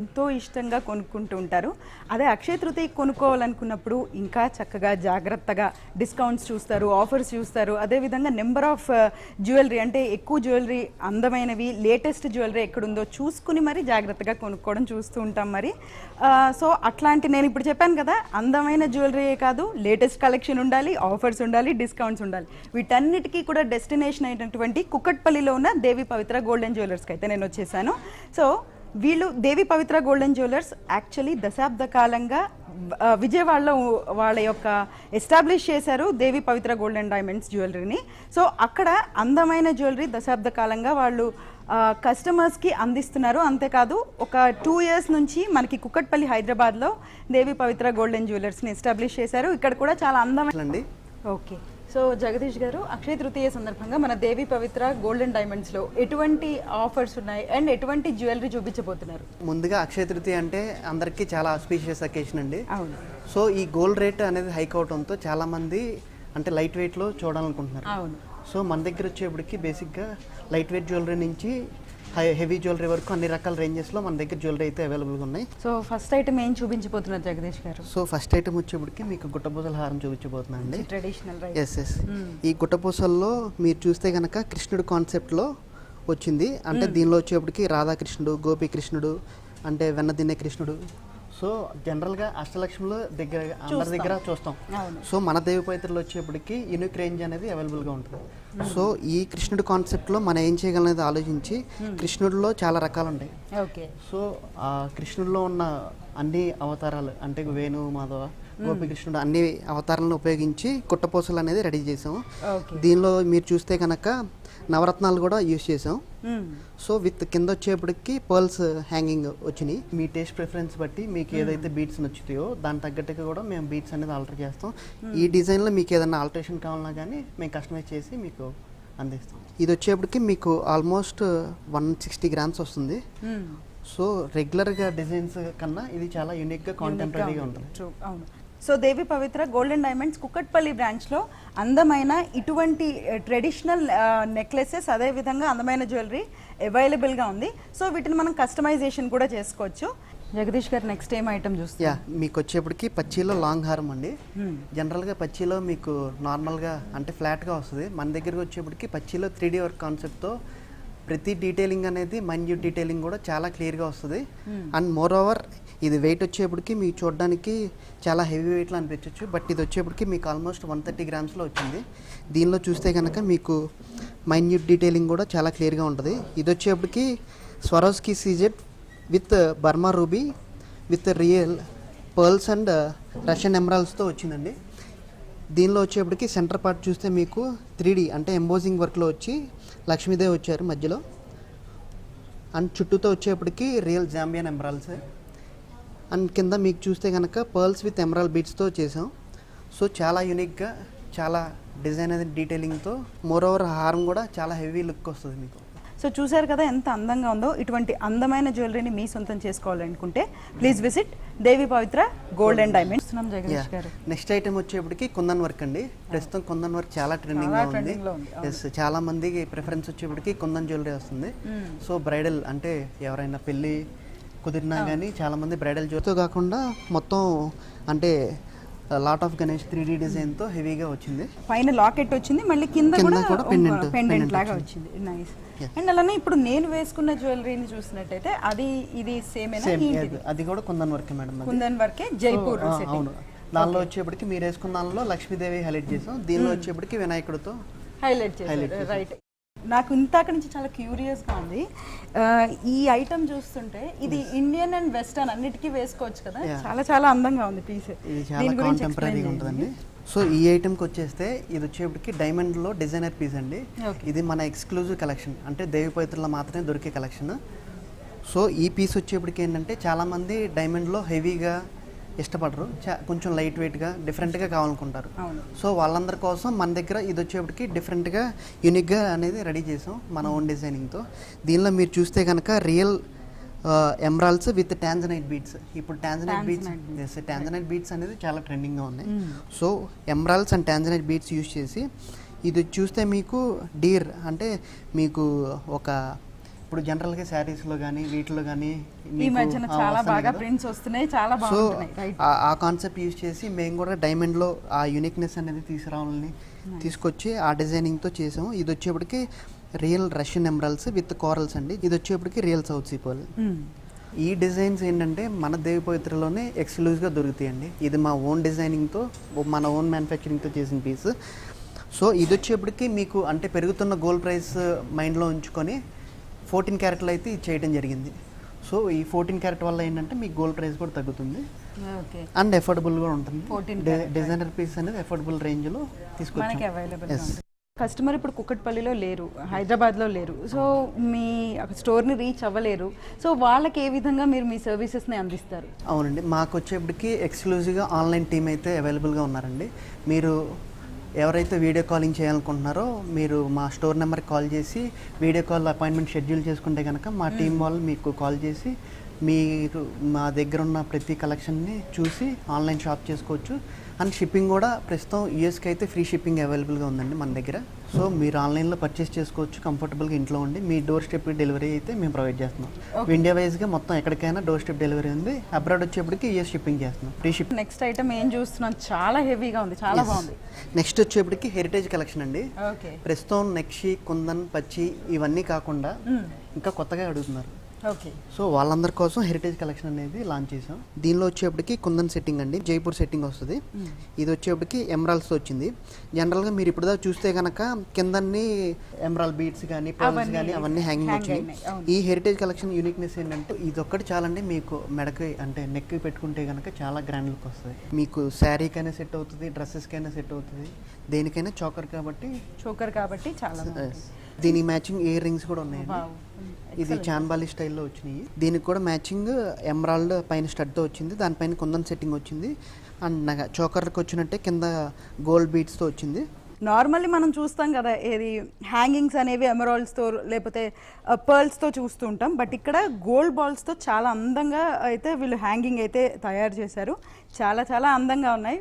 ఎంతో ఇష్టంగా కొనుక్కుంటూ ఉంటారు. అదే అక్షయ తృతీయ కొనుక్కోవాలనుకున్నప్పుడు ఇంకా చక్కగా జాగ్రత్తగా డిస్కౌంట్స్ చూస్తారు ఆఫర్స్ చూస్తారు. అదేవిధంగా నెంబర్ ఆఫ్ జ్యువెలరీ అంటే ఎక్కువ జ్యువెలరీ అందమైనవి లేటెస్ట్ జ్యువెలరీ ఎక్కడుందో చూసుకుని మరి జాగ్రత్తగా కొనుక్కోవడం చూస్తూ ఉంటాం మరి. సో అట్లాంటి నేను ఇప్పుడు చెప్పాను కదా అందమైన జ్యువెలరీయే కాదు లేటెస్ట్ కలెక్షన్ ఉండాలి ఆఫర్స్ ఉండాలి డిస్కౌంట్స్ ఉండాలి. వీటన్నిటికీ కూడా డెస్టినేషన్ అయినటువంటి కుక్కట్పల్లిలో ఉన్న దేవి పవిత్ర గోల్డెన్ జ్యువెలర్స్కి అయితే నేను వచ్చేసాను. సో వీళ్ళు Devi Pavitra golden jewellers. Actually దశాబ్ద కాలంగా విజయవాడలో వాళ్ళ యొక్క ఎస్టాబ్లిష్ చేశారు దేవి పవిత్ర గోల్డెన్ డైమండ్స్ జ్యువెలరీని. సో అక్కడ అందమైన జ్యువెలరీ దశాబ్ద కాలంగా వాళ్ళు కస్టమర్స్కి అందిస్తున్నారు. అంతేకాదు ఒక టూ ఇయర్స్ నుంచి మనకి కుక్కట్పల్లి హైదరాబాద్లో దేవి పవిత్ర గోల్డెన్ జ్యువెలర్స్ని ఎస్టాబ్లిష్ చేశారు. ఇక్కడ కూడా చాలా అందమైన అండి. ఓకే. సో జగదీష్ గారు అక్షయ తృతీయ సందర్భంగా మన దేవి పవిత్ర గోల్డెన్ డైమండ్స్లో ఎటువంటి ఆఫర్స్ ఉన్నాయి? అండ్ ఎటువంటి జ్యువెలరీ చూపించబోతున్నారు? ముందుగా అక్షయ తృతీయ అంటే అందరికీ చాలా ఆస్పీషియస్ అకేషన్ అండి. అవును. సో ఈ గోల్డ్ రేట్ అనేది హైక్ అవడంతో చాలా మంది అంటే లైట్ వెయిట్లో చూడాలనుకుంటున్నారు. అవును. సో మన దగ్గర వచ్చేప్పటికి బేసిక్గా లైట్ వెయిట్ జ్యువెలరీ నుంచి హై హెవీ జ్యువెలరీ వరకు అన్ని రకాల రేంజెస్లో మన దగ్గర జ్యువెలరీ అయితే అవైలబుల్గా ఉన్నాయి. సో ఫస్ట్ ఐటమ్ ఏం చూపించబోతున్నారు జగదీష్ గారు? సో ఫస్ట్ ఐటమ్ వచ్చేప్పటికి మీకు గుట్టపూసల హారం చూపించబోతున్నాను అండి ట్రెడిషనల్ ఎస్ ఎస్ ఈ గుట్టపూసల్లో మీరు చూస్తే కనుక కృష్ణుడు కాన్సెప్ట్లో వచ్చింది. అంటే దీనిలో వచ్చేప్పటికి రాధాకృష్ణుడు గోపీకృష్ణుడు అంటే వెన్న తినే కృష్ణుడు సో జనరల్గా అష్టలక్ష్మిలో దగ్గర అందరి దగ్గర చూస్తాం. సో మన దేవి పవిత్రలో వచ్చేప్పటికి యూనిక్ రేంజ్ అనేది అవైలబుల్గా ఉంటుంది. సో ఈ కృష్ణుడు కాన్సెప్ట్లో మనం ఏం చేయగలనేది ఆలోచించి కృష్ణుడిలో చాలా రకాలు ఉంటాయి ఓకే. సో ఆ కృష్ణుడిలో ఉన్న అన్ని అవతారాలు అంటే వేణు మాధవ గోపికృష్ణుడు అన్ని అవతారాలను ఉపయోగించి కుట్టపూసలు అనేది రెడీ చేసాం ఓకే. దీనిలో మీరు చూస్తే కనుక నవరత్నాలు కూడా యూస్ చేసాం సో విత్ కింద వచ్చేప్పటికి పర్ల్స్ హ్యాంగింగ్ వచ్చినాయి. మీ టేస్ట్ ప్రిఫరెన్స్ బట్టి మీకు ఏదైతే బీట్స్ నచ్చుతాయో దాని తగ్గట్టుగా కూడా మేము బీట్స్ అనేది ఆల్టర్ చేస్తాం. ఈ డిజైన్లో మీకు ఏదైనా ఆల్టరేషన్ కావాలన్నా కానీ మేము కస్టమైజ్ చేసి మీకు అందిస్తాం. ఇది వచ్చేప్పటికి మీకు ఆల్మోస్ట్ వన్ సిక్స్టీ గ్రామ్స్ వస్తుంది. సో రెగ్యులర్గా డిజైన్స్ కన్నా ఇది చాలా యూనిక్గా కాంటెంపరీగా ఉంటుంది. అవును. So Devi Pavitra golden diamonds Kukatpally బ్రాంచ్లో అందమైన ఇటువంటి ట్రెడిషనల్ నెక్లెసెస్ అదేవిధంగా అందమైన జ్యువెలరీ అవైలబుల్గా ఉంది. సో వీటిని మనం కస్టమైజేషన్ కూడా చేసుకోవచ్చు. జగదీష్ గారు నెక్స్ట్ ఏం ఐటమ్ చూస్తాం యా మీకు వచ్చేప్పటికి పచ్చిలో లాంగ్ హారం అండి. జనరల్గా పచ్చిలో మీకు నార్మల్గా అంటే ఫ్లాట్గా వస్తుంది. మన దగ్గరకు వచ్చేప్పటికి పచ్చిలో త్రీ డీ వర్క్ కాన్సెప్ట్తో ప్రతి డీటెయిలింగ్ అనేది మైన్యూట్ డీటెయిలింగ్ కూడా చాలా క్లియర్గా వస్తుంది. అండ్ మోర్ ఓవర్ ఇది వెయిట్ వచ్చేప్పటికి మీకు చూడడానికి చాలా హెవీ వెయిట్లో అనిపించవచ్చు బట్ ఇది వచ్చేప్పటికి మీకు ఆల్మోస్ట్ వన్ థర్టీ గ్రామ్స్లో వచ్చింది. దీనిలో చూస్తే కనుక మీకు మైన్యూట్ డీటెయిలింగ్ కూడా చాలా క్లియర్గా ఉంటుంది. ఇది వచ్చేప్పటికి Swarovski సీజెట్ with Burma ruby with real pearls and Russian ఎమరాల్స్తో వచ్చిందండి. దీనిలో వచ్చేప్పటికి సెంటర్ పార్ట్ చూస్తే మీకు త్రీ అంటే ఎంబోజింగ్ వర్క్లో వచ్చి లక్ష్మీదేవి వచ్చారు మధ్యలో. అండ్ చుట్టూతో వచ్చేప్పటికి రియల్ జాంబియన్ ఎమరాల్స్ అండ్ కింద మీకు చూస్తే కనుక పర్ల్స్ విత్ ఎమరాల్ బీట్స్తో చేసాం సో చాలా యూనిక్గా చాలా డిజైన్ అనేది డీటెయిలింగ్తో మోర్ ఓవర్ హారం కూడా చాలా హెవీ లుక్ వస్తుంది మీకు. సో చూశారు కదా ఎంత అందంగా ఉందో? ఇటువంటి అందమైన జ్యువెలరీని మీ సొంతం చేసుకోవాలనుకుంటే please visit Devi Pavitra gold and diamonds next item వచ్చేప్పటికి కుందన్ వర్క్ అండి. ప్రస్తుతం కుందన్ వర్క్ చాలా ట్రెండింగ్లో ఉంది. ఎస్ చాలా మందికి ప్రిఫరెన్స్ వచ్చేప్పటికి కుందన్ జ్యువెలరీ వస్తుంది. సో బ్రైడల్ అంటే ఎవరైనా పెళ్ళి కుదిరినా కానీ చాలా మంది బ్రైడల్ జ్యువెలరీతో కాకుండా మొత్తం అంటే lot of Ganesh three D డిజైన్తో హెవీగా వచ్చింది. పైన లాకెట్ వచ్చింది మళ్ళీ కింద కూడా పెండెంట్ pendant లాగా వచ్చింది. నైస్ అండ్ అలానే ఇప్పుడు నేను వేసుకున్న జ్యువెలరీని చూసినట్టయితే అది ఇది సేమ్ అది కూడా కుందన్ వర్క్ మేడం. కుందన్ వర్కే జైపూర్. అవును. దానిలో వచ్చేప్పటికి మీరు వేసుకున్న దానిలో లక్ష్మీదేవి హైలైట్ చేసాం. దీనిలో వచ్చేప్పటికి వినాయకుడితో హైలైట్ చేశారు రైట్ నాకు ఇంతాక నుంచి చాలా క్యూరియస్గా ఉంది ఈ ఐటమ్ చూస్తుంటే ఇది ఇండియన్ అండ్ వెస్టర్న్ అన్నిటికీ వేసుకోవచ్చు కదా. చాలా చాలా అందంగా ఉంది పీస్ ఇది చాలా కాంటెంపరీగా ఉంటుందండి. సో ఈ ఐటెంకి వచ్చేస్తే ఇది వచ్చేప్పటికి డైమండ్లో డిజైనర్ పీస్ అండి. ఇది మన ఎక్స్క్లూజివ్ కలెక్షన్ అంటే దేవి పవిత్రలో మాత్రమే దొరికే కలెక్షన్ సో ఈ పీస్ వచ్చేప్పటికి ఏంటంటే చాలామంది డైమండ్లో హెవీగా ఇష్టపడరు. చా కొంచెం లైట్ వెయిట్గా డిఫరెంట్గా కావాలనుకుంటారు. సో వాళ్ళందరి కోసం మన దగ్గర ఇది వచ్చేప్పటికి డిఫరెంట్గా యూనిక్గా అనేది రెడీ చేసాం మన ఓన్ డిజైనింగ్తో. దీనిలో మీరు చూస్తే కనుక real emeralds with tanzanite beads. ఇప్పుడు టాంజనైట్ బీట్స్ టాంజనైట్ బీట్స్ అనేది చాలా ట్రెండింగ్గా ఉన్నాయి. So emeralds and tanzanite beads use చేసి ఇది చూస్తే మీకు డీర్ అంటే మీకు ఒక ఇప్పుడు జనరల్గా శారీస్లో కానీ వీటిలో కానీ ఈ మధ్యన చాలా బాగా ప్రింట్స్ వస్తున్నాయి చాలా సో బాగుంటున్నాయి. ఆ- కాన్సెప్ట్ యూజ్ చేసి మేము కూడా డైమండ్లో ఆ యూనిక్నెస్ అనేది తీసుకురావాలని తీసుకొచ్చి ఆ డిజైనింగ్తో చేసాము. ఇది వచ్చేప్పటికి real Russian emeralds with corals అండి. ఇది వచ్చేప్పటికి రియల్ సౌత్ సీపోల్ ఈ డిజైన్స్ ఏంటంటే మన దేవి పవిత్రలోనే ఎక్స్క్లూజివ్గా దొరుకుతాయండి. ఇది మా ఓన్ డిజైనింగ్తో మన ఓన్ మ్యానుఫ్యాక్చరింగ్తో చేసిన పీస్ సో ఇది వచ్చేప్పటికి మీకు అంటే పెరుగుతున్న గోల్డ్ ప్రైస్ మైండ్లో ఉంచుకొని ఫోర్టీన్ క్యారెట్లు అయితే ఇది చేయడం జరిగింది. సో ఈ ఫోర్టీన్ క్యారెట్ వల్ల ఏంటంటే మీకు గోల్డ్ ప్రైస్ కూడా తగ్గుతుంది. ఓకే. అండ్ ఎఫోర్డబుల్ కూడా ఉంటుంది. 14 డి- carat, డిజైనర్ పీస్ అనేది ఎఫోర్డబుల్ రేంజ్లో తీసుకొచ్చాం. కస్టమర్ ఇప్పుడు కుక్కట్పల్లిలో లేరు హైదరాబాద్లో లేరు. సో మీ స్టోర్ని రీచ్ అవ్వలేరు. సో వాళ్ళకి ఏ విధంగా మీరు మీ సర్వీసెస్ని అందిస్తారు? అవునండి. మాకు వచ్చేప్పటికి ఎక్స్క్లూజివ్గా ఆన్లైన్ టీమ్ అయితే అవైలబుల్గా ఉన్నారండి. మీరు ఎవరైతే వీడియో కాలింగ్ చేయాలనుకుంటున్నారో మీరు మా స్టోర్ నెంబర్కి కాల్ చేసి వీడియో కాల్ అపాయింట్మెంట్ షెడ్యూల్ చేసుకుంటే కనుక మా టీం వాళ్ళు మీకు కాల్ చేసి మీరు మా దగ్గర ఉన్న ప్రతి కలెక్షన్ని చూసి ఆన్లైన్ షాప్ చేసుకోవచ్చు. అండ్ షిప్పింగ్ కూడా ప్రస్తుతం యూఎస్కి అయితే ఫ్రీ షిప్పింగ్ అవైలబుల్గా ఉందండి మన దగ్గర. సో మీరు ఆన్లైన్లో పర్చేస్ చేసుకోవచ్చు కంఫర్టబుల్గా ఇంట్లో ఉండి. మీ డోర్ స్టెప్ డెలివరీ అయితే మేము ప్రొవైడ్ చేస్తున్నాం. ఇండియా వైజ్గా మొత్తం ఎక్కడికైనా డోర్ స్టెప్ డెలివరీ ఉంది. అబ్రాడ్ వచ్చేప్పటికి యూఎస్ షిప్పింగ్ చేస్తున్నాం. ఫ్రీ షిప్ నెక్స్ట్ ఐటమ్ ఏం చూస్తున్నాం? చాలా హెవీగా ఉంది చాలా బాగుంది. నెక్స్ట్ వచ్చేప్పటికి హెరిటేజ్ కలెక్షన్ అండి. ప్రస్తుతం నెక్షి కుందన్ పచ్చి ఇవన్నీ కాకుండా ఇంకా కొత్తగా అడుగుతున్నారు. ఓకే. సో వాళ్ళందరి కోసం హెరిటేజ్ కలెక్షన్ అనేది లాంచ్ చేసాం దీనిలో వచ్చేప్పటికి కుందన్ సెట్టింగ్ అండి జైపూర్ సెట్టింగ్ వస్తుంది. ఇది వచ్చేప్పటికి ఎమరాల్స్తో వచ్చింది. జనరల్గా మీరు ఇప్పుడు చూస్తే కనుక కిందన్ని ఎమరాల్ బీట్స్ కానీ పర్ల్స్ అవన్నీ కానీ అవన్నీ హ్యాంగింగ్ వచ్చినాయి. అవును. ఈ హెరిటేజ్ కలెక్షన్ యూనిక్నెస్ ఏంటంటే ఇది ఒక్కటి చాలండి మీకు మెడకి అంటే నెక్ పెట్టుకుంటే కనుక చాలా గ్రాండ్ లుక్ వస్తుంది. మీకు శారీకైనా సెట్ అవుతుంది డ్రెస్సెస్కైనా సెట్ అవుతుంది. దేనికైనా చోకర్ కాబట్టి చోకర్ కాబట్టి చాలా దీని మ్యాచింగ్ ఇయర్ రింగ్స్ కూడా ఉన్నాయండి. వావ్. ఇది చాన్బాలి స్టైల్లో వచ్చినాయి. దీనికి కూడా మ్యాచింగ్ ఎమరాల్డ్ పైన స్టడ్తో వచ్చింది. దానిపైన కుందన్ సెట్టింగ్ వచ్చింది. అండ్ నగ చోకర్కి వచ్చినట్టే కింద గోల్డ్ బీట్స్తో వచ్చింది. నార్మల్లీ మనం చూస్తాం కదా ఏది హ్యాంగింగ్స్ అనేవి ఎమరాల్డ్స్తో లేకపోతే పర్ల్స్తో చూస్తూ ఉంటాం. బట్ ఇక్కడ గోల్డ్ బాల్స్తో చాలా అందంగా అయితే వీళ్ళు హ్యాంగింగ్ అయితే తయారు చేశారు. చాలా చాలా అందంగా ఉన్నాయి.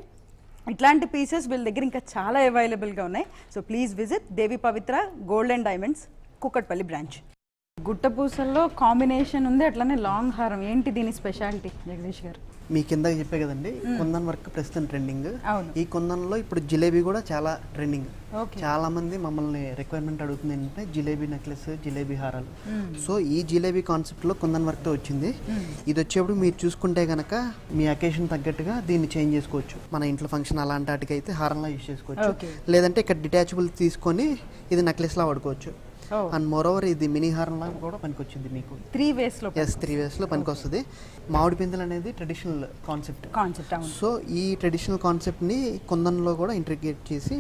ఇట్లాంటి పీసెస్ వీళ్ళ దగ్గర ఇంకా చాలా అవైలబుల్గా ఉన్నాయి. So please visit Devi Pavitra gold and diamonds Kukatpally branch. గుట్టపూసల్లో combination ఉంది అట్లనే లాంగ్ హారం. ఏంటి దీని స్పెషాలిటీ జగదీష్ గారు? మీ కింద చెప్పే కదండి కుందన్ వర్క్ ప్రస్తుతం ట్రెండింగ్. ఈ కుందన్లో ఇప్పుడు జిలేబీ కూడా చాలా ట్రెండింగ్. చాలా మంది మమ్మల్ని రిక్వైర్మెంట్ అడుగుతుంది ఏంటంటే జిలేబీ నెక్లెస్ జిలేబీ హారాలు. సో ఈ జిలేబీ కాన్సెప్ట్లో కుందన్ వర్క్తో వచ్చింది. ఇది వచ్చేప్పుడు మీరు చూసుకుంటే కనుక మీ అకేషన్ తగ్గట్టుగా దీన్ని చేంజ్ చేసుకోవచ్చు. మన ఇంట్లో ఫంక్షన్ అలాంటి వాటికి అయితే హారంలా యూజ్ చేసుకోవచ్చు. లేదంటే ఇక్కడ డిటాచబుల్ తీసుకొని ఇది నెక్లెస్లా వాడుకోవచ్చు. Oh. అండ్ మోరోవర్ ఇది మినీ హారంలా కూడా పనికొచ్చింది మీకు. త్రీ వేస్లో ఎస్ త్రీ వేస్లో పనికొస్తుంది. మామిడి పిందెలు అనేది ట్రెడిషనల్ కాన్సెప్ట్ కాన్సెప్ట్ సో ఈ ట్రెడిషనల్ కాన్సెప్ట్ని కుందన్లో కూడా ఇంటిగ్రేట్ చేసి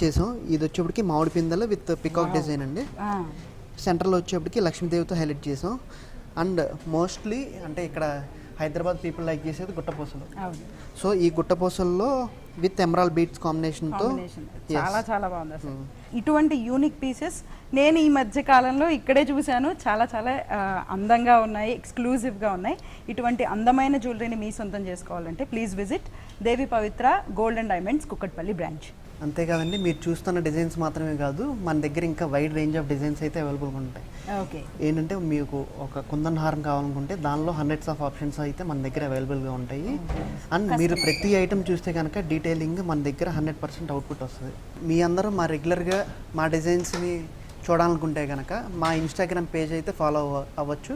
చేసాం. ఇది వచ్చేప్పటికి మామిడి పిందెలు విత్ పికాక్ డిజైన్ అండి. సెంటర్లో వచ్చేప్పటికి లక్ష్మీదేవితో హైలైట్ చేసాం. అండ్ మోస్ట్లీ అంటే ఇక్కడ హైదరాబాద్ పీపుల్ లైక్ చేసేది గుట్టపూసలు. సో ఈ గుట్టపూసల్లో విత్ ఎమరాల్ బీట్స్ కాంబినేషన్తో కాంబినేషన్. చాలా చాలా బాగుంది అసలు. ఇటువంటి యూనిక్ పీసెస్ నేను ఈ మధ్య కాలంలో ఇక్కడే చూశాను. చాలా చాలా అందంగా ఉన్నాయి ఎక్స్క్లూజివ్గా ఉన్నాయి. ఇటువంటి అందమైన జ్యువెలరీని మీ సొంతం చేసుకోవాలంటే please visit Devi Pavitra gold and diamonds Kukatpally branch అంతేకాదండి మీరు చూస్తున్న డిజైన్స్ మాత్రమే కాదు మన దగ్గర ఇంకా వైడ్ రేంజ్ ఆఫ్ డిజైన్స్ అయితే అవైలబుల్గా ఉంటాయి. ఓకే. ఏంటంటే మీకు ఒక కుందన్ హారం కావాలనుకుంటే దానిలో హండ్రెడ్స్ ఆఫ్ ఆప్షన్స్ అయితే మన దగ్గర అవైలబుల్గా ఉంటాయి. అండ్ మీరు ప్రతి ఐటమ్ చూస్తే కనుక డీటెయిలింగ్ మన దగ్గర హండ్రెడ్ పర్సెంట్ అవుట్పుట్ వస్తుంది. మీ అందరూ మా రెగ్యులర్గా మా డిజైన్స్ని చూడాలనుకుంటే కనుక మా ఇన్స్టాగ్రామ్ పేజ్ అయితే ఫాలో అవ్వ అవ్వచ్చు.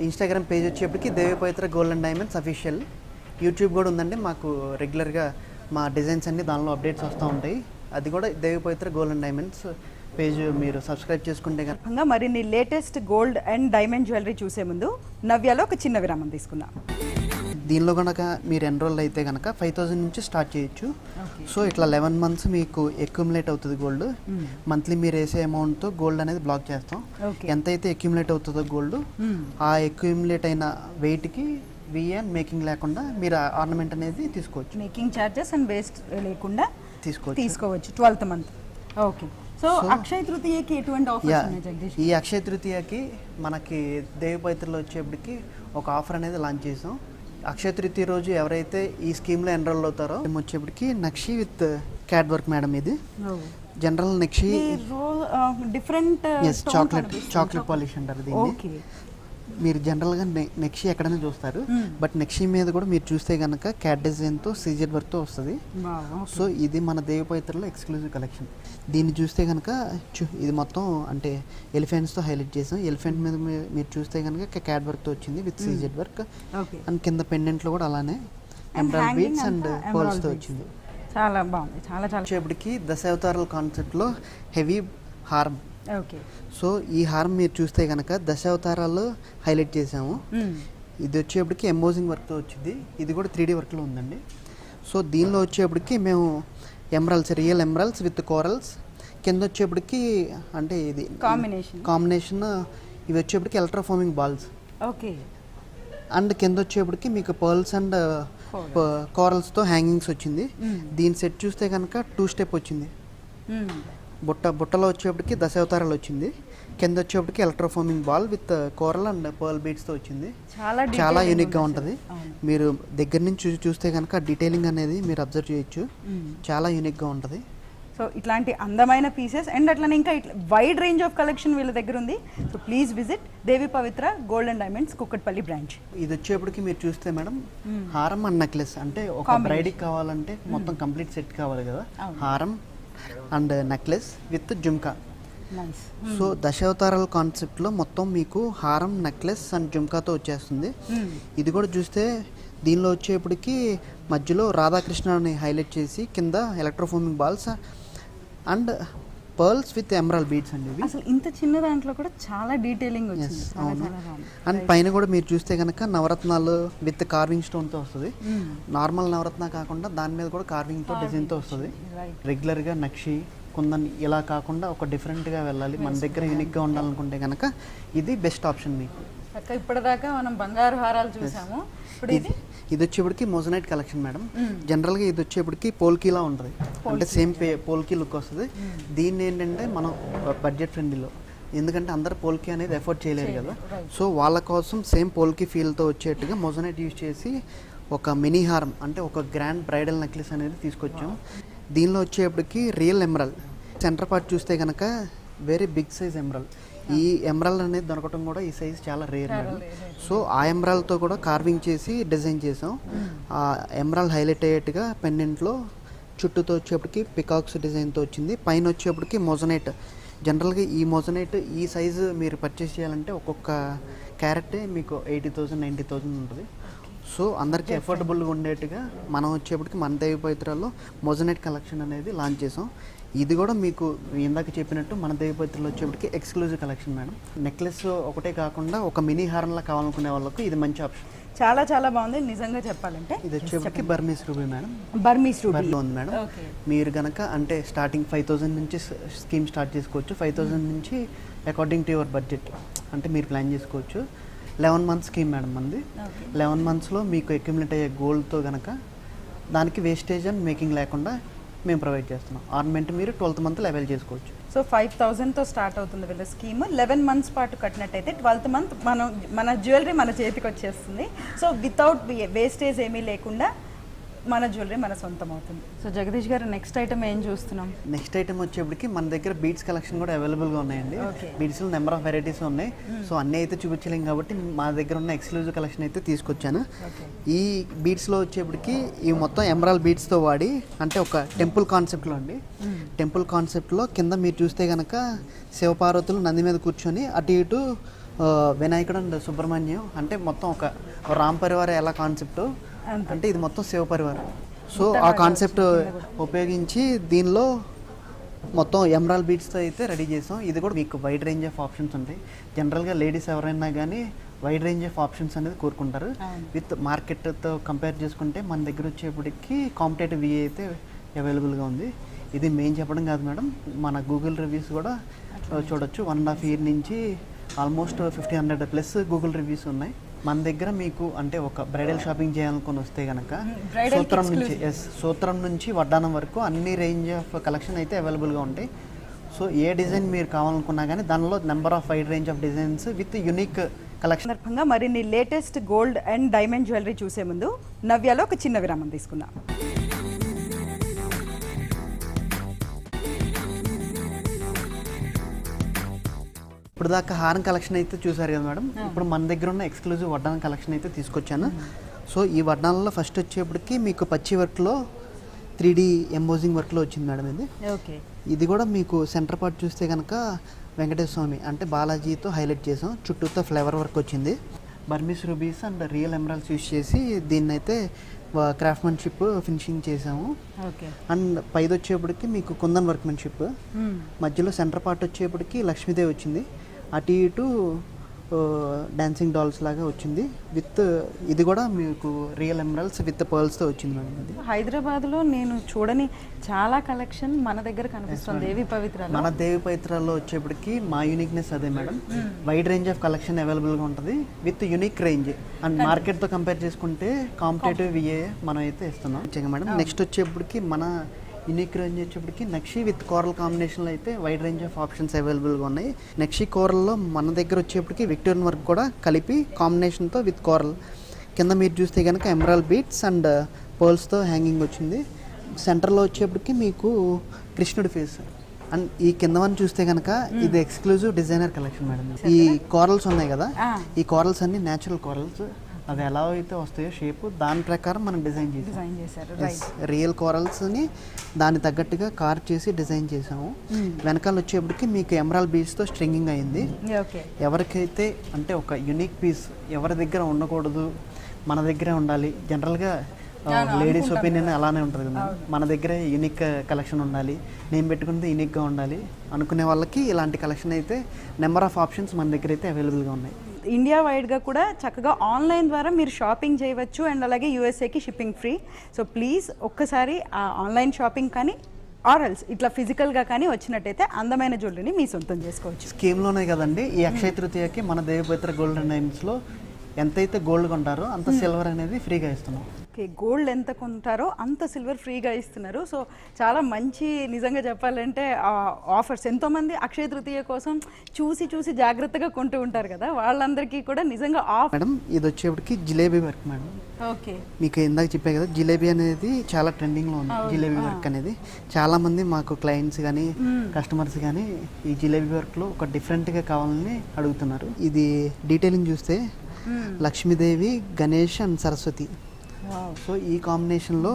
ఇన్స్టాగ్రామ్ పేజ్ వచ్చేప్పటికి Devi Pavitra gold and diamonds official. YouTube కూడా ఉందండి మాకు రెగ్యులర్గా మా డిజైన్స్ అన్ని దానిలో అప్డేట్స్ వస్తూ ఉంటాయి. అది కూడా Devi Pavitra gold and diamonds. Page మీరు సబ్స్క్రైబ్ చేసుకుంటే కనుక మరిన్ని latest gold and diamond jewellery చూసే ముందు నవ్యాలో ఒక చిన్న విరామం తీసుకుందాం. దీనిలో కనుక మీరు ఎన్రోల్ అయితే కనుక ఫైవ్ థౌసండ్ నుంచి స్టార్ట్ చేయొచ్చు. సో ఇట్లా లెవెన్ మంత్స్ మీకు ఎక్యుములేట్ అవుతుంది గోల్డ్ మంత్లీ మీరు వేసే అమౌంట్తో గోల్డ్ అనేది బ్లాక్ చేస్తాం. ఎంతైతే ఎక్యుములేట్ అవుతుందో గోల్డ్ ఆ ఎక్యుములేట్ అయిన వెయిట్కి విఎన్ మేకింగ్ లేకుండా మీరు ఆర్నమెంట్ అనేది తీసుకోవచ్చు. మేకింగ్ ఛార్జెస్ అండ్ వేస్ట్ లేకుండా తీసుకోవచ్చు. తీసుకోవచ్చు twelfth month okay so Akshaya తృతీయకి ఎటువంటి ఆఫర్స్ యా ఉన్నాయి జగదీష్? ఈ అక్షయ తృతీయకి మనకి దేవి పవిత్రలో వచ్చేప్పటికి ఒక ఆఫర్ అనేది లాంచ్ చేసాం. అక్షయ తృతీయ రోజు ఎవరైతే ఈ స్కీమ్లో ఎన్రోల్ అవుతారో మేము వచ్చేప్పటికి నక్షి విత్ క్యాట్ వర్క్ మేడం ఇది. జనరల్ నెక్షి డిఫరెంట్ చాక్లెట్ చాక్లెట్ పాలిష్ అంటారు దీన్ని. మీరు జనరల్గా నెక్షి ఎక్కడైనా చూస్తారు. బట్ నెక్షి మీద కూడా మీరు చూస్తే కనుక క్యాట్ డిజైన్తో సీజెడ్ వర్క్తో వస్తుంది. సో ఇది మన దేవపైత్రలో ఎక్స్క్లూజివ్ కలెక్షన్ దీన్ని చూస్తే కనుక చూ ఇది మొత్తం అంటే ఎలిఫెంట్స్తో హైలైట్ చేసాం. ఎలిఫెంట్ మీద మీరు చూస్తే కనుక క్యాట్ వర్క్తో వచ్చింది విత్ సీజెడ్ వర్క్ అండ్ కింద పెండెంట్లో కూడా అలానే ఎంబ్రాయిడ్ అండ్ పర్ల్స్తో. వచ్చింది. చాలా బాగుంది. చాలా చాలా. వచ్చేప్పటికి దశావతారాల కాన్సెప్ట్లో హెవీ హార్మ్ సో ఈ హార్మ్ మీరు చూస్తే కనుక దశావతారాలు హైలైట్ చేసాము ఇది వచ్చేప్పటికి ఎంబోజింగ్ వర్క్తో వచ్చింది. ఇది కూడా త్రీ డీ వర్క్లో ఉందండి. సో దీనిలో వచ్చేప్పటికి మేము emeralds real emeralds with corals. కింద వచ్చేప్పటికి అంటే ఇది కాంబినేషన్. కాంబినేషన్ ఇవి వచ్చేప్పటికి ఎలక్ట్రోఫార్మింగ్ బాల్స్. ఓకే. అండ్ కింద వచ్చేప్పటికి మీకు పర్ల్స్ అండ్ కోరల్స్తో హ్యాంగింగ్స్ వచ్చింది. దీని సెట్ చూస్తే కనుక టూ స్టెప్ వచ్చింది. బుట్ట బుట్టలో వచ్చేప్పటికి దశావతారాలు వచ్చింది. కింద వచ్చేప్పటికి electroforming ball with coral and pearl బీడ్స్తో వచ్చింది. చాలా చాలా యూనిక్గా ఉంటుంది. మీరు దగ్గర నుంచి చూసి చూస్తే కనుక డీటెయిలింగ్ అనేది మీరు అబ్జర్వ్ చేయొచ్చు. చాలా యూనిక్గా ఉంటుంది. సో ఇట్లాంటి అందమైన పీసెస్ అండ్ అట్లనే ఇంకా ఇట్లా వైడ్ రేంజ్ ఆఫ్ కలెక్షన్ వీళ్ళ దగ్గర ఉంది. So please visit Devi Pavitra gold and diamonds Kukatpally branch ఇది వచ్చేప్పటికి మీరు చూస్తే మేడం హారం అండ్ నెక్లెస్ అంటే ఒక. బ్రైడ్కి కావాలంటే మొత్తం కంప్లీట్ సెట్ కావాలి కదా. హారం and necklace with jhumka. So దశావతారాల కాన్సెప్ట్లో మొత్తం మీకు హారం నెక్లెస్ అండ్ జుమ్కాతో వచ్చేస్తుంది. ఇది కూడా చూస్తే దీనిలో వచ్చేప్పటికి మధ్యలో రాధాకృష్ణని హైలైట్ చేసి కింద electroforming balls and pearls with emerald beads అండి ఇవి. అసలు ఇంత చిన్న దాంట్లో కూడా చాలా డీటెయిలింగ్ వచ్చింది. అవును. అండ్ పైన కూడా మీరు చూస్తే కనుక నవరత్నాలు విత్ కార్వింగ్ స్టోన్తో వస్తుంది. నార్మల్ నవరత్న కాకుండా దాని మీద కూడా కార్వింగ్తో డిజైన్తో వస్తుంది. రెగ్యులర్గా నక్షి కుందన్ ఇలా కాకుండా ఒక డిఫరెంట్గా వెళ్ళాలి. మన దగ్గర యూనిక్గా ఉండాలనుకుంటే కనుక ఇది బెస్ట్ ఆప్షన్ మీకు. అక్క ఇప్పటిదాకా మనం బంగారు హారాలు చూసాము. ఇప్పుడు ఇది ఇది? వచ్చేప్పటికి మోజనైట్ కలెక్షన్ మేడం. జనరల్గా ఇది వచ్చేప్పటికి పోల్కీలా ఉంటుంది. అంటే సేమ్ పే పోల్కీ లుక్ వస్తుంది. దీన్ని ఏంటంటే మనం బడ్జెట్ ఫ్రెండ్లీలో. ఎందుకంటే అందరు పోల్కీ అనేది ఎఫోర్డ్ చేయలేరు కదా. సో వాళ్ళ కోసం సేమ్ పోల్కీ ఫీల్తో వచ్చేట్టుగా మొజనైట్ యూజ్ చేసి ఒక మినీ హారం అంటే ఒక గ్రాండ్ బ్రైడల్ నెక్లెస్ అనేది తీసుకొచ్చాం. దీనిలో వచ్చేప్పటికి రియల్ ఎమరల్. సెంటర్ పార్ట్ చూస్తే కనుక వెరీ బిగ్ సైజ్ ఎమరల్ ఈ ఎమరల్ అనేది దొరకటం కూడా ఈ సైజ్ చాలా రేర్ మేడం. సో ఆ ఎమరాల్తో కూడా కార్వింగ్ చేసి డిజైన్ చేసాం. ఆ ఎమరాల్ హైలైట్ అయ్యేట్టుగా పెండెంట్లో చుట్టూతో వచ్చేప్పటికి పికాక్స్ డిజైన్తో వచ్చింది. పైన వచ్చేప్పటికి మొజనైట్ జనరల్గా ఈ మొజనైట్ ఈ సైజు మీరు పర్చేస్ చేయాలంటే ఒక్కొక్క క్యారెట్ మీకు ఎయిటీ థౌజండ్ నైంటీ థౌజండ్ ఉంటుంది. సో అందరికీ ఎఫోర్డబుల్గా ఉండేట్టుగా మనం వచ్చేప్పటికి మన దేవి పవిత్రాల్లో మొజనైట్ కలెక్షన్ అనేది లాంచ్ చేసాం. ఇది కూడా మీకు ఇందాక చెప్పినట్టు మన దేవి పవిత్రలో వచ్చేప్పటికి ఎక్స్క్లూజివ్ కలెక్షన్ మేడం నెక్లెస్ ఒకటే కాకుండా ఒక మినీ హారంలా కావాలనుకునే వాళ్ళకు ఇది మంచి ఆప్షన్ చాలా చాలా బాగుంది. నిజంగా చెప్పాలంటే. ఇది వచ్చేప్పటికి బర్మీస్ రూపీ మేడం బర్మీస్ బర్లో ఉంది మేడం మీరు గనక అంటే స్టార్టింగ్ ఫైవ్ థౌసండ్ నుంచి స్కీమ్ స్టార్ట్ చేసుకోవచ్చు. ఫైవ్ థౌసండ్ నుంచి అకార్డింగ్ టు యువర్ బడ్జెట్ అంటే మీరు ప్లాన్ చేసుకోవచ్చు. లెవెన్ మంత్స్ స్కీమ్ మేడం మంది. లెవెన్ మంత్స్లో మీకు అక్యుమిలేట్ అయ్యే గోల్డ్తో గనక దానికి వేస్టేజ్ అండ్ మేకింగ్ లేకుండా మేము ప్రొవైడ్ చేస్తున్నాం. ఆర్నమెంట్ మీరు ట్వెల్త్ మంత్ అవైల్ చేసుకోవచ్చు. సో ఫైవ్ థౌజండ్తో స్టార్ట్ అవుతుంది వీళ్ళ స్కీమ్ లెవెన్ మంత్స్ పాటు కట్టినట్టయితే ట్వెల్త్ మంత్ మనం మన జ్యువెలరీ మన చేతికి వచ్చేస్తుంది సో వితౌట్ వేస్టేజ్ ఏమీ లేకుండా మన జ్యువెలరీ మన సొంతం అవుతుంది సో జగదీష్ గారు నెక్స్ట్ ఐటమ్ ఏం చూస్తున్నాం? నెక్స్ట్ ఐటమ్ వచ్చేప్పటికి మన దగ్గర బీడ్స్ కలెక్షన్ కూడా అవైలబుల్గా ఉన్నాయండి. బీడ్స్లో నెంబర్ ఆఫ్ వెరైటీస్ ఉన్నాయి. సో అన్నీ అయితే చూపించలేం కాబట్టి మా దగ్గర ఉన్న ఎక్స్క్లూజివ్ కలెక్షన్ అయితే తీసుకొచ్చాను. ఈ బీడ్స్లో వచ్చేప్పటికి ఈ మొత్తం ఎమరాల్ బీడ్స్తో వాడి అంటే ఒక టెంపుల్ కాన్సెప్ట్లో అండి. టెంపుల్ కాన్సెప్ట్లో కింద మీరు చూస్తే కనుక శివపార్వతులు నంది మీద కూర్చొని అటు ఇటు వినాయకుడు అండ్ సుబ్రహ్మణ్యం అంటే మొత్తం ఒక రామ్ పరివార ఎలా కాన్సెప్ట్. అంటే ఇది మొత్తం శివ పరివారం. సో ఆ కాన్సెప్ట్ ఉపయోగించి దీనిలో మొత్తం ఎమరాల్ బీట్స్తో అయితే రెడీ చేసాం. ఇది కూడా మీకు వైడ్ రేంజ్ ఆఫ్ ఆప్షన్స్ ఉంటాయి. జనరల్గా లేడీస్ ఎవరైనా కానీ వైడ్ రేంజ్ ఆఫ్ ఆప్షన్స్ అనేది కోరుకుంటారు. విత్ మార్కెట్తో కంపేర్ చేసుకుంటే మన దగ్గర వచ్చేప్పటికి కాంపిటేటివ్ వి అయితే అవైలబుల్గా ఉంది. ఇది మేము చెప్పడం కాదు మేడం. మన గూగుల్ రివ్యూస్ కూడా చూడొచ్చు. వన్ అండ్ హాఫ్ ఇయర్ నుంచి almost fifty hundred plus Google reviews ఉన్నాయి. మన దగ్గర మీకు అంటే ఒక బ్రైడల్ షాపింగ్ చేయాలనుకొని వస్తే కనుక సూత్రం నుంచి. ఎస్ సూత్రం నుంచి వడ్డానం వరకు అన్ని రేంజ్ ఆఫ్ కలెక్షన్ అయితే అవైలబుల్గా ఉంటాయి. సో ఏ డిజైన్ మీరు కావాలనుకున్నా కానీ దానిలో number of wide range of designs with unique collection. సందర్భంగా మరిన్ని latest gold and diamond jewellery చూసే ముందు నవ్యాలో ఒక చిన్న విరామం తీసుకుందాం. ఇప్పుడు దాకా హారం కలెక్షన్ అయితే చూసారు కదా మేడం. ఇప్పుడు మన దగ్గర ఉన్న ఎక్స్క్లూజివ్ వడ్డానం కలెక్షన్ అయితే తీసుకొచ్చాను. సో ఈ వడ్డానంలో ఫస్ట్ వచ్చేప్పటికి మీకు పచ్చి వర్క్లో త్రీ డీ ఎంబోజింగ్ వర్క్లో వచ్చింది మేడం ఇది. ఓకే. ఇది కూడా మీకు సెంటర్ పార్ట్ చూస్తే కనుక వెంకటేశ్వర స్వామి అంటే బాలాజీతో హైలైట్ చేసాం. చుట్టూతో ఫ్లేవర్ వర్క్ వచ్చింది. Burmese rubies and real emeralds use చేసి దీన్ని అయితే క్రాఫ్ట్మెన్షిప్ ఫినిషింగ్ చేసాము ఓకే అండ్ పైది వచ్చేప్పటికి మీకు కుందన్ వర్క్మెన్షిప్ మధ్యలో సెంటర్ పార్ట్ వచ్చేప్పటికి లక్ష్మీదేవి వచ్చింది. అటు ఇటు డాన్సింగ్ డాల్స్ లాగా వచ్చింది. విత్ ఇది కూడా మీకు రియల్ ఎమరల్స్ విత్ పర్ల్స్తో వచ్చింది మేడం ఇది. హైదరాబాద్లో నేను చూడని చాలా కలెక్షన్ మన దగ్గర కనిపిస్తుంది దేవి పవిత్రలో. మన దేవి పవిత్రాల్లో వచ్చేప్పటికి మా యూనిక్నెస్ అదే madam wide range of collection అవైలబుల్గా ఉంటుంది. విత్ యూనిక్ రేంజ్ అండ్ మార్కెట్తో కంపేర్ చేసుకుంటే కాంపిటేటివ్ విఏ మనం అయితే ఇస్తున్నాం. మేడం నెక్స్ట్ వచ్చేప్పటికి మన యూనిక్ రేంజ్ వచ్చేప్పటికి నక్షి విత్ కోరల్ కాంబినేషన్లో అయితే వైడ్ రేంజ్ ఆఫ్ ఆప్షన్స్ అవైలబుల్గా ఉన్నాయి. నక్షి కోరల్లో మన దగ్గర వచ్చేప్పటికి విక్టోరియన్ వర్క్ కూడా కలిపి కాంబినేషన్తో విత్ కోరల్. కింద మీరు చూస్తే కనుక ఎమరాల్ బీట్స్ అండ్ పర్ల్స్తో హ్యాంగింగ్ వచ్చింది. సెంటర్లో వచ్చేప్పటికి మీకు కృష్ణుడి ఫేస్. అండ్ ఈ కింద వన్ చూస్తే కనుక ఇది ఎక్స్క్లూజివ్ డిజైనర్ కలెక్షన్ మేడం. ఈ కోరల్స్ ఉన్నాయి కదా. ఈ కోరల్స్ అన్ని న్యాచురల్ కోరల్స్ అవి ఎలా అయితే వస్తాయో షేప్ దాని ప్రకారం మనం డిజైన్ చేసాం. డిజైన్ చేశారు రైట్ రియల్ కోరల్స్ని దాని తగ్గట్టుగా కార్ చేసి డిజైన్ చేసాము. వెనకాల వచ్చేప్పటికి మీకు ఎమరాల్ బీచ్తో స్ట్రింగింగ్ అయింది. ఎవరికైతే అంటే ఒక యునిక్ పీస్ ఎవరి దగ్గర ఉండకూడదు మన దగ్గరే ఉండాలి. జనరల్గా లేడీస్ ఒపీనియన్ అలానే ఉంటుంది. కదా మన దగ్గరే యూనిక్ కలెక్షన్ ఉండాలి. నేను పెట్టుకున్నది యూనిక్గా ఉండాలి అనుకునే వాళ్ళకి ఇలాంటి కలెక్షన్ అయితే నెంబర్ ఆఫ్ ఆప్షన్స్ మన దగ్గర అయితే అవైలబుల్గా ఉన్నాయి. ఇండియా వైడ్గా కూడా చక్కగా ఆన్లైన్ ద్వారా మీరు షాపింగ్ చేయవచ్చు అండ్ అలాగే యూఎస్ఏకి షిప్పింగ్ ఫ్రీ సో ప్లీజ్ ఒక్కసారి ఆ ఆన్లైన్ షాపింగ్ కానీ ఆర్ఎల్స్ ఇట్లా ఫిజికల్గా కానీ వచ్చినట్టయితే అందమైన జ్యువెలరీని మీ సొంతం చేసుకోవచ్చు. స్కీమ్లోనే కదండి. ఈ అక్షయ తృతీయకి మన దేవపవిత్ర గోల్డ్ అండ్ డైమండ్స్లో ఎంతైతే గోల్డ్ కొంటారో అంత సిల్వర్ అనేది ఫ్రీగా ఇస్తున్నాం. ఓకే గోల్డ్ ఎంత కొంటారో అంత సిల్వర్ ఫ్రీగా ఇస్తున్నారు. సో చాలా మంచి నిజంగా చెప్పాలంటే ఆఫర్స్ ఎంతోమంది అక్షయ తృతీయ కోసం చూసి చూసి జాగ్రత్తగా కొంటూ ఉంటారు కదా. వాళ్ళందరికీ కూడా నిజంగా ఆఫ్ మేడం ఇది వచ్చేప్పటికి జిలేబీ వర్క్ మేడం ఓకే మీకు ఇందాక చెప్పే కదా జిలేబీ అనేది చాలా ట్రెండింగ్లో ఉంది జిలేబీ వర్క్ అనేది. చాలా మంది మాకు క్లయింట్స్ కానీ కస్టమర్స్ కానీ ఈ జిలేబీ వర్క్లో ఒక డిఫరెంట్గా కావాలని అడుగుతున్నారు. ఇది డీటెయిలింగ్ చూస్తే లక్ష్మీదేవి గణేష్ అండ్ సరస్వతి. సో ఈ కాంబినేషన్లో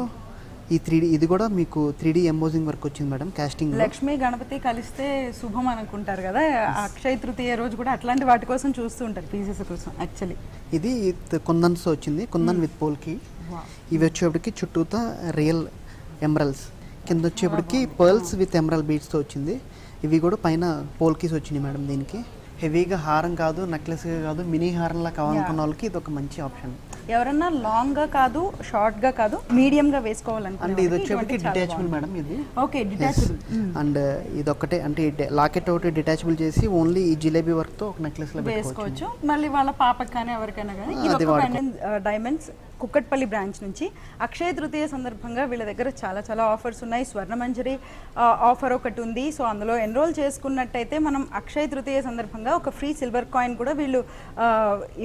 ఈ త్రీ ఇది కూడా మీకు త్రీ డీ ఎంబోజింగ్ వర్క్ వచ్చింది మేడం కాస్టింగ్ లక్ష్మి గణపతి కలిస్తే శుభం అనుకుంటారు కదా అక్షయ తృతీయ రోజు కూడా అట్లాంటి వాటి కోసం చూస్తూ ఉంటారు పీసెస్ కోసం యాక్చువల్లీ ఇది కుందన్స్ వచ్చింది కుందన్ విత్ పోల్కి. ఇవి వచ్చేప్పటికి చుట్టూతా రియల్ ఎమరల్స్. కింద వచ్చేప్పటికి పర్ల్స్ విత్ ఎమరల్ బీడ్స్తో వచ్చింది. ఇవి కూడా పైన పోల్కీస్ వచ్చినాయి మేడం దీనికి. హెవీగా హారం కాదు నెక్లెస్గా కాదు మినీ హారంలా కావాలనుకున్న వాళ్ళకి ఇది ఒక మంచి ఆప్షన్ ఎవరన్నా లాంగ్గా కాదు షార్ట్గా కాదు మీడియం గా అండ్ ఇది వేసుకోవాలనుకుంటే వచ్చేప్పటికి డిటాచబుల్ మేడం ఇది. ఓకే డిటాచబుల్ అండ్ ఇది ఒక్కటే అంటే లాకెట్ ఒకటి డిటాచబుల్ చేసి ఓన్లీ ఈ జిలేబీ వర్క్తో ఒక నెక్లెస్లో పెట్టుకోవచ్చు. వేసుకోవచ్చు. మళ్ళీ వాళ్ళ పాపకి కానీ ఎవరికైనా కానీ ఇది డైమండ్స్ కుక్కట్పల్లి బ్రాంచ్ నుంచి అక్షయ తృతీయ సందర్భంగా వీళ్ళ దగ్గర చాలా చాలా ఆఫర్స్ ఉన్నాయి. స్వర్ణమంజరి ఆఫర్ ఒకటి ఉంది. సో అందులో ఎన్రోల్ చేసుకున్నట్టయితే మనం అక్షయ తృతీయ సందర్భంగా ఒక ఫ్రీ సిల్వర్ కాయిన్ కూడా వీళ్ళు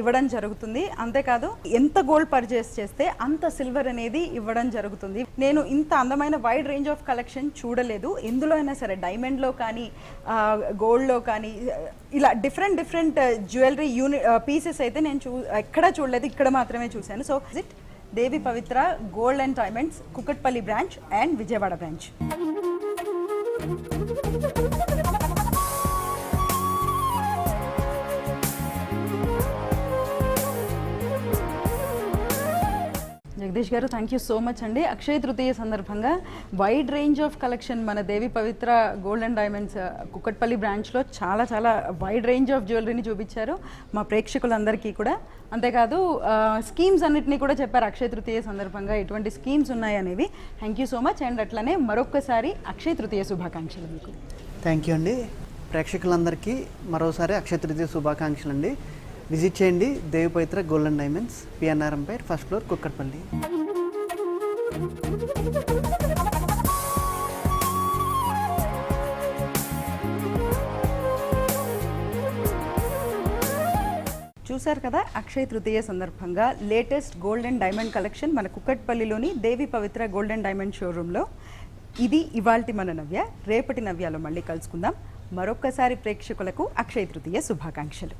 ఇవ్వడం జరుగుతుంది. అంతేకాదు ఎంత గోల్డ్ పర్చేస్ చేస్తే అంత సిల్వర్ అనేది ఇవ్వడం జరుగుతుంది. నేను ఇంత అందమైన వైడ్ రేంజ్ ఆఫ్ కలెక్షన్ చూడలేదు. ఎందులో అయినా సరే డైమండ్లో కానీ గోల్డ్లో కానీ ఇలా different different jewellery unique pieces అయితే నేను చూ ఎక్కడా చూడలేదు. ఇక్కడ మాత్రమే చూశాను. So Devi Pavitra gold and diamonds Kukatpally branch and Vijayawada branch. Jagadish గారు థ్యాంక్ యూ సో మచ్ అండి. అక్షయ తృతీయ సందర్భంగా వైడ్ రేంజ్ ఆఫ్ కలెక్షన్ మన Devi Pavitra gold and diamonds Kukatpally బ్రాంచ్లో చాలా చాలా వైడ్ రేంజ్ ఆఫ్ జ్యువెలరీని చూపించారు మా ప్రేక్షకులందరికీ కూడా. అంతేకాదు uh, స్కీమ్స్ అన్నిటినీ కూడా చెప్పారు అక్షయ తృతీయ సందర్భంగా. ఎటువంటి స్కీమ్స్ ఉన్నాయి అనేవి thank you so much and అట్లనే మరొక్కసారి అక్షయ తృతీయ శుభాకాంక్షలు మీకు. థ్యాంక్ యూ అండి. ప్రేక్షకులందరికీ మరోసారి అక్షయ తృతీయ శుభాకాంక్షలు అండి విజిట్ చేయండి. Devi Pavitra golden diamonds PNR empire first floor Kukatpally. చూశారు కదా అక్షయ తృతీయ సందర్భంగా latest gold and diamond collection మన కుక్కట్పల్లిలోని Devi Pavitra gold and diamond షోరూంలో. ఇది ఇవాల్టి మన నవ్య. రేపటి నవ్యాలో మళ్ళీ కలుసుకుందాం. మరొక్కసారి ప్రేక్షకులకు అక్షయ తృతీయ శుభాకాంక్షలు.